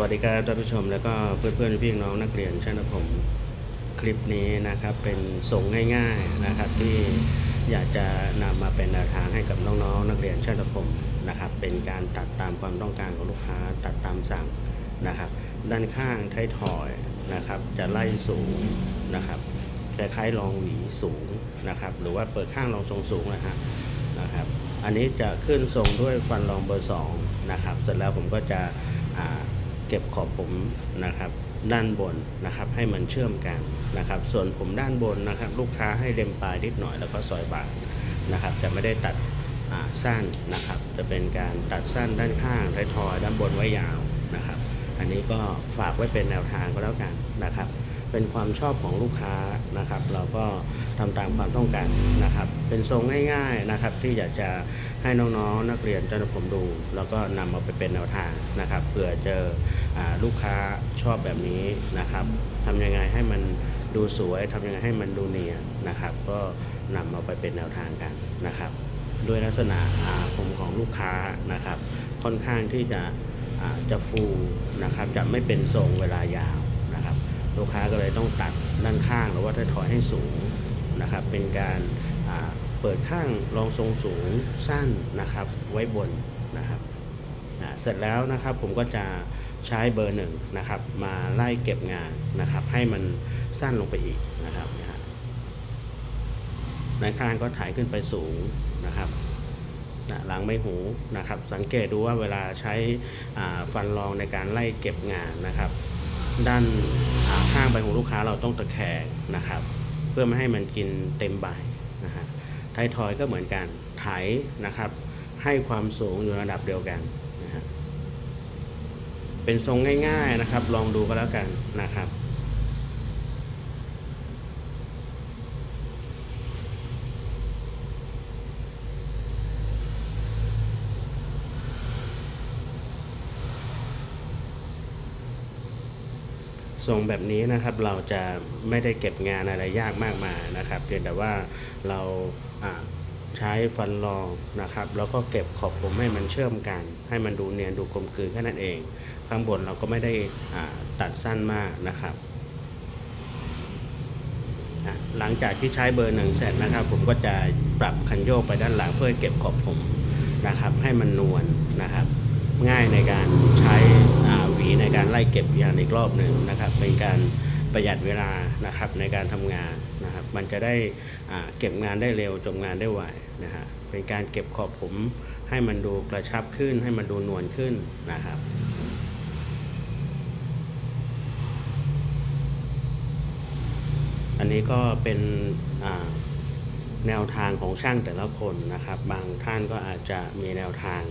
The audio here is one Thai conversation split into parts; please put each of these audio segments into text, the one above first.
วัสดีครับท่านผู้ชมแล้วก็เพื่อนๆพี่น้องนักเรียนชั้นประถมคลิปนี้นะครับเป็นส่งง่ายๆนะครับที่อยากจะนำมาเป็นแนวทางให้กับน้องๆนักเรียนชั้นประถมนะครับเป็นการตัดตามความต้องการของลูกค้าตัดตามสั่งนะครับ ด้านข้างท้ายถอยนะครับ จะไล่สูงนะครับคล้ายๆรองหวีสูงนะครับ หรือว่าเปิดข้างรองทรงสูงนะฮะนะครับ อันนี้จะขึ้นทรงด้วยฟันรองเบอร์2นะครับเสร็จแล้วผมก็จะอ่า เก็บขอบผมนะครับด้านบนนะครับให้มันเชื่อมกันนะครับ ส่วนผมด้านบนนะครับ ลูกค้าให้เล็มปลายนิดหน่อยแล้วก็ซอยบางนะครับจะไม่ได้ตัดสั้นนะครับ จะเป็นการตัดสั้นด้านข้างท้ายทอยด้านบนไว้ยาวนะครับ อันนี้ก็ฝากไว้เป็นแนวทางก็แล้วกันนะครับ เป็นความชอบของลูกค้านะครับ เราก็ทำตามความต้องการนะครับ เป็นทรงง่ายๆนะครับ ที่อยากจะให้น้องๆ นักเรียนเจ้าหน้าผมดู แล้วก็นำมาไปเป็นแนวทางนะครับเผื่อเจออลูกค้าชอบแบบนี้นะครับทำยังไงให้มันดูสวยทำยังไงให้มันดูเนียนนะครับ ก็นำมาไปเป็นแนวทางกันนะครับด้วยลักษณะอาผมของลูกค้านะครับ ค่อนข้างที่จะจะฟูนะครับ จะไม่เป็นทรงเวลายาว ลูกค้าก็เลยต้องตัดด้านข้างหรือว่าถ้าถอยให้สูงนะครับ เป็นการเปิดข้างรองทรงสูงสั้นนะครับ ไว้บนนะครับเสร็จแล้วนะครับผมก็จะใช้เบอร์หนึ่งนะครับ มาไล่เก็บงานนะครับ ให้มันสั้นลงไปอีกนะครับนะด้านข้างก็ถ่ายขึ้นไปสูงนะครับหลังไม่หูนะครับ สังเกตดูว่าเวลาใช้ฟันรองในการไล่เก็บงานนะครับ ด้านข้างใบหูลูกค้าเราต้องตะแคงนะครับ เพื่อไม่ให้มันกินเต็มใบนะฮะไทยทอยก็เหมือนกันไถนะครับ ให้ความสูงอยู่ระดับเดียวกันนะฮะเป็นทรงง่ายๆนะครับ ลองดูก็แล้วกันนะครับ ทรงแบบนี้นะครับเราจะไม่ได้เก็บงานอะไรยากมากมายนะครับ เพียงแต่ว่าเราใช้ฟันรองนะครับ แล้วก็เก็บขอบผมให้มันเชื่อมกัน ให้มันดูเนียนดูกลมกลืนแค่นั้นเอง ข้างบนเราก็ไม่ได้ตัดสั้นมากนะครับหลังจากที่ใช้เบอร์หนึ่งเสร็จนะครับ ผมก็จะปรับคันโยกไปด้านหลังเพื่อเก็บขอบผมนะครับ ให้มันนวลนะครับ ง่ายในการใช้ อ่าหวีในการไล่เก็บยางอีกรอบหนึ่งนะครับ เป็นการประหยัดเวลานะครับในการทำงานนะครับ มันจะได้เก็บงานได้เร็วจบงานได้ไวนะฮะเป็นการเก็บขอบผมให้มันดูกระชับขึ้น ให้มันดูนวลขึ้นนะครับอันนี้ก็เป็นแนวทางของช่างแต่ละคนนะครับ บางท่านก็อาจจะมีแนวทาง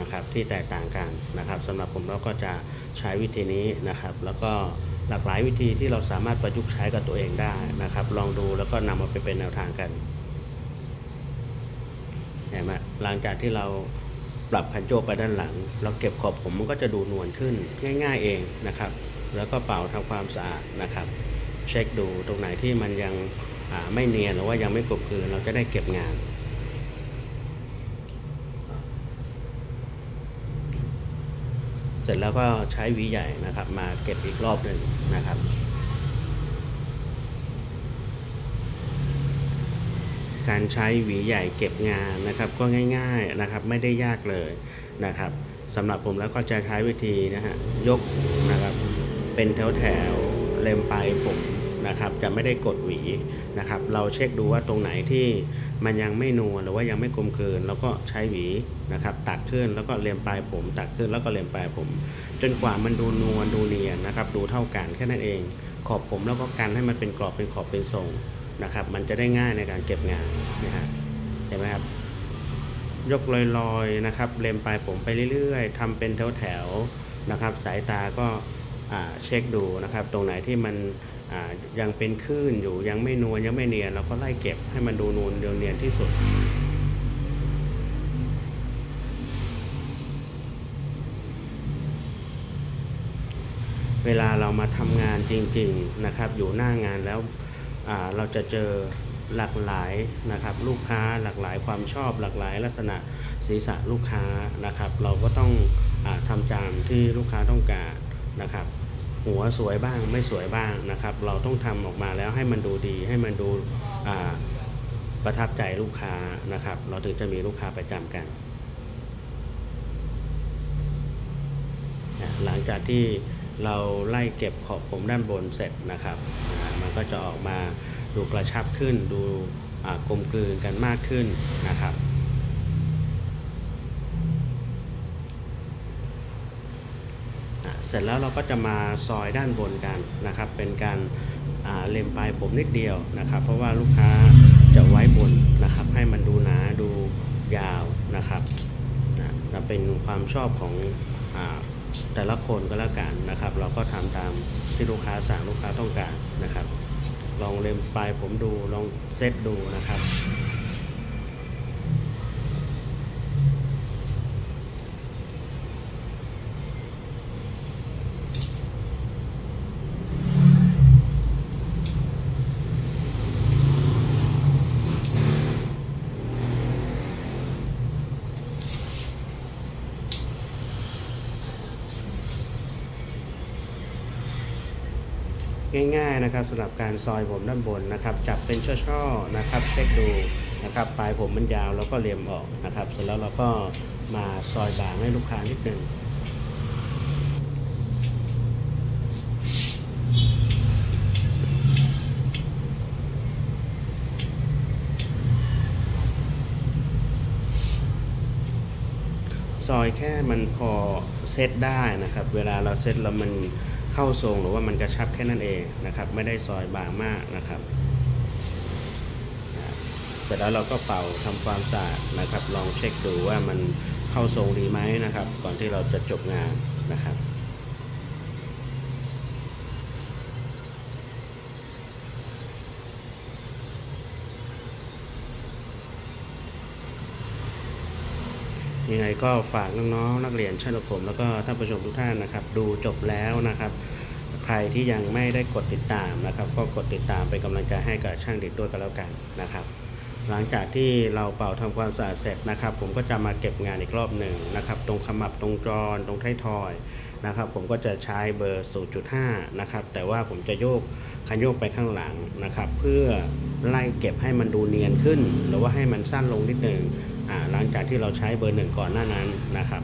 นะครับที่แตกต่างกันนะครับสำหรับผมเราก็จะใช้วิธีนี้นะครับ แล้วก็หลากหลายวิธีที่เราสามารถประยุกต์ใช้กับตัวเองได้นะครับ ลองดูแล้วก็นำมาไปเป็นแนวทางกันเห็นไหมหลังจากที่เราปรับคันโยกไปด้านหลัง เราเก็บขอบผมมันก็จะดูนวลขึ้นง่าย ๆเองนะครับ แล้วก็เป่าทำความสะอาดนะครับ เช็คดูตรงไหนที่มันยังไม่เนียนหรือว่ายังไม่กลบกลืนเราจะได้เก็บงาน เสร็จแล้วก็ใช้หวีใหญ่นะครับ มาเก็บอีกรอบหนึ่งนะครับการใช้หวีใหญ่เก็บงานนะครับ ก็ง่ายๆนะครับไม่ได้ยากเลยนะครับสำหรับผมแล้วก็จะใช้วิธีนะฮะยกนะครับ เป็นแถวแถวๆเล็มปลายผมนะครับ จะไม่ได้กดหวีนะครับ เราเช็คดูว่าตรงไหนที่ มันยังไม่นัวหรือว่ายังไม่กลมกลืนแล้วก็ใช้หวีนะครับ ตัดขึ้นแล้วก็เล็มปลายผม ตัดขึ้นแล้วก็เล็มปลายผม จนกว่ามันดูนวลดูเนียนนะครับ ดูเท่ากันแค่นั้นเอง ขอบผมแล้วก็กันให้มันเป็นกรอบเป็นขอบเป็นทรงนะครับ มันจะได้ง่ายในการเก็บงานนะฮะเห็นไหมครับ ยกลอยๆนะครับเล็มปลายผมไปเรื่อยๆทำเป็นแถวๆนะครับ สายตาก็เช็คดูนะครับ ตรงไหนที่มัน ยังเป็นคลื่นอยู่ยังไม่นวลยังไม่เนียนเราก็ไล่เก็บให้มันดูนวลเดียวเนียนที่สุด เวลาเรามาทำงานจริง ๆนะครับ อยู่หน้างานแล้วเราจะเจอหลากหลายนะครับ ลูกค้าหลากหลายความชอบหลากหลาย ลักษณะศีรษะลูกค้านะครับ เราก็ต้องอทำตามที่ลูกค้าต้องการนะครับ หัวสวยบ้างไม่สวยบ้างนะครับ เราต้องทำออกมาแล้วให้มันดูดีให้มันดูประทับใจลูกค้านะครับ เราถึงจะมีลูกค้าประจำกัน หลังจากที่เราไล่เก็บขอบผมด้านบนเสร็จนะครับ มันก็จะออกมาดูกระชับขึ้น ดูกลมกลืนกันมากขึ้นนะครับ อะเส ร็จแล้วเราก็จะมาซอยด้านบนกันนะครับ เป็นการาเล็มปลายผมนิดเดียวนะครับ เพราะว่าลูกค้าจะไว้บนนะครับ ให้มันดูหนาดูยาวนะครับนะเป็นความชอบของอแต่ละคนก็แล้วกันนะครับ เราก็ทำตามที่ลูกค้าสั่งลูกค้าต้องการนะครับ ลองเล็มปลายผมดูลองเซตดูนะครับ ง่ายๆนะครับสำหรับการซอยผมด้านบนนะครับ จับเป็นช่อๆนะครับ เช็คดูนะครับปลายผมมันยาวแล้วก็เลียมออกนะครับ เสร็จแล้วเราก็มาซอยบางให้ลูกค้านิดหนึ่งซอยแค่มันพอเซตได้นะครับ เวลาเราเซตแล้วมัน เข้าทรงหรือว่ามันกระชับแค่นั้นเองนะครับ ไม่ได้ซอยบางมากนะครับ เสร็จแล้วเราก็เป่าทำความสะอาดนะครับ ลองเช็คดูว่ามันเข้าทรงดีไหมนะครับ ก่อนที่เราจะจบงานนะครับ ยังไงก็ฝากน้องๆนักเรียนช่างผม แล้วก็ท่านผู้ชมทุกท่านนะครับ ดูจบแล้วนะครับ ใครที่ยังไม่ได้กดติดตามนะครับ ก็กดติดตามเป็นกำลังใจให้กับช่างดิดด้วยกันแล้วกันนะครับ หลังจากที่เราเป่าทำความสะอาดเสร็จนะครับ ผมก็จะมาเก็บงานอีกรอบหนึ่งนะครับ ตรงขมับตรงจรตรงท้ายทอยนะครับ ผมก็จะใช้เบอร์ 0.5 นะครับ แต่ว่าผมจะโยกคันโยกไปข้างหลังนะครับ เพื่อไล่เก็บให้มันดูเนียนขึ้น หรือว่าให้มันสั้นลงนิดหนึ่ง หลังจากที่เราใช้เบอร์หนึ่งก่อนหน้านั้นนะครับ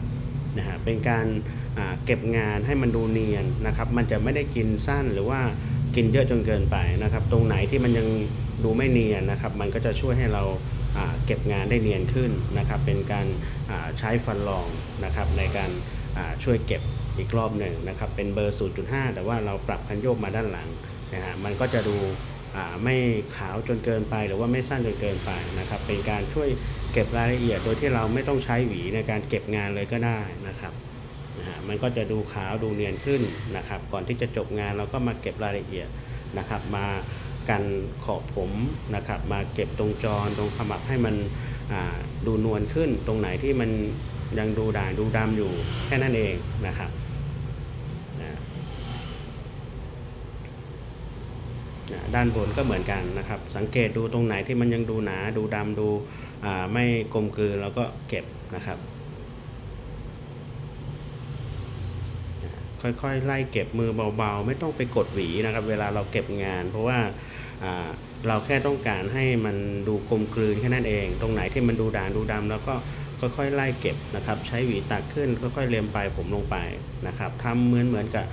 นะฮะเป็นการเก็บงานให้มันดูเนียนนะครับ มันจะไม่ได้กินสั้นหรือว่ากินเยอะจนเกินไปนะครับ ตรงไหนที่มันยังดูไม่เนียนนะครับ มันก็จะช่วยให้เราเก็บงานได้เนียนขึ้นนะครับ เป็นการใช้ฟันรองนะครับในการช่วยเก็บอีกรอบหนึ่งนะครับ เป็นเบอร์ 0.5 แต่ว่าเราปรับคันโยกมาด้านหลังนะฮะมันก็จะดู ไม่ขาวจนเกินไป หรือว่าไม่สั้นจนเกินไปนะครับ เป็นการช่วยเก็บรายละเอียดโดยที่เราไม่ต้องใช้หวีในการเก็บงานเลยก็ได้นะครับนะฮะมันก็จะดูขาวดูเนียนขึ้นนะครับ ก่อนที่จะจบงานเราก็มาเก็บรายละเอียดนะครับ มากันขอบผมนะครับ มาเก็บตรงจรตรงขมับให้มันดูนวลขึ้น ตรงไหนที่มันยังดูด่างดูดำอยู่แค่นั้นเองนะครับนะ นะ ด้านบนก็เหมือนกันนะครับ สังเกตดูตรงไหนที่มันยังดูหนาดูดำดูไม่กลมกลืนแล้วก็เก็บนะครับ ค่อยๆ ไล่เก็บมือเบาๆ ไม่ต้องไปกดหวีนะครับ เวลาเราเก็บงาน เพราะว่าอ่าเราแค่ต้องการให้มันดูกลมกลืนแค่นั้นเอง ตรงไหนที่มันดูด่างดูดำแล้วก็ค่อยๆ ไล่เก็บนะครับ ใช้หวีตักขึ้นค่อยๆเลียมปลายผมลงไปนะครับทำเหมือนเหมือนกับ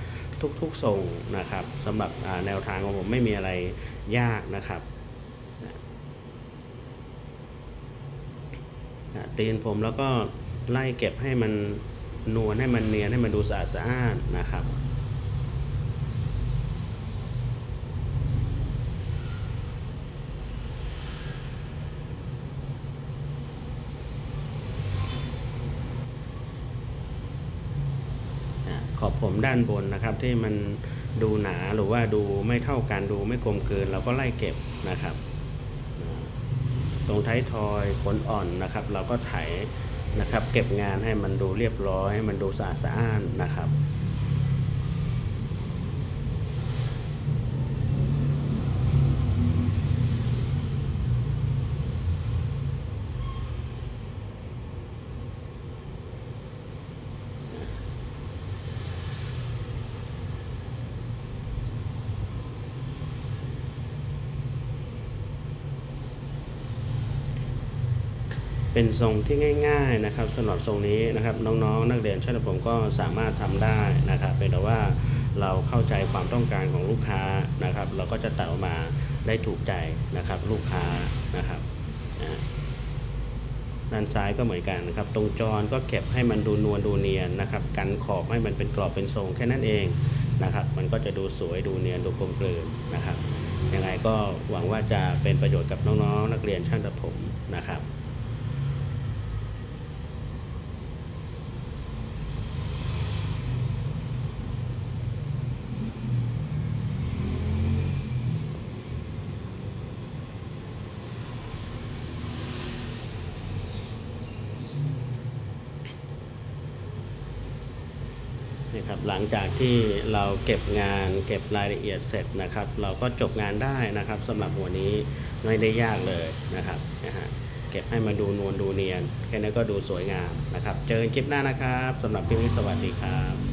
ทุกๆทรงนะครับสำหรับแนวทางของผมไม่มีอะไรยากนะครับตีนผมแล้วก็ไล่เก็บให้มันนวลให้มันเนียนให้มันดูสะอาดสะอ้านนะครับ อะขอบ ผมด้านบนนะครับ ที่มันดูหนาหรือว่าดูไม่เท่ากันดูไม่กลมเกินเราก็ไล่เก็บนะครับ ตรงท้ายทอยขนอ่อนนะครับ เราก็ไถนะครับ เก็บงานให้มันดูเรียบร้อย ให้มันดูสะอาดสะอ้านนะครับ เป็นทรงที่ง่าย ๆนะครับสำหรับทรงนี้นะครับน้องๆ นักเรียนช่างผมก็สามารถทำได้นะครับเป็นแต่ว่าเราเข้าใจความต้องการของลูกค้านะครับ เราก็จะตัดออกมาได้ถูกใจนะครับ ลูกค้านะครับด้านซ้ายก็เหมือนกันนะครับ ตรงจรก็เก็บให้มันดูนวลดูเนียนนะครับ กันขอบให้มันเป็นกรอบเป็นทรงแค่นั้นเองนะครับ มันก็จะดูสวยดูเนียนดูกลมกลืนนะครับยังไงก็หวังว่าจะเป็นประโยชน์กับน้องๆนักเรียนช่างตัดผมนะครับ นะครับหลังจากที่เราเก็บงานเก็บรายละเอียดเสร็จนะครับ เราก็จบงานได้นะครับสำหรับหัวนี้ไม่ได้ยากเลยนะครับนะฮะเก็บให้มาดูนวลดูเนียน แค่นี้ก็ดูสวยงามนะครับ เจอกันคลิปหน้านะครับสำหรับคลิปนี้สวัสดีครับ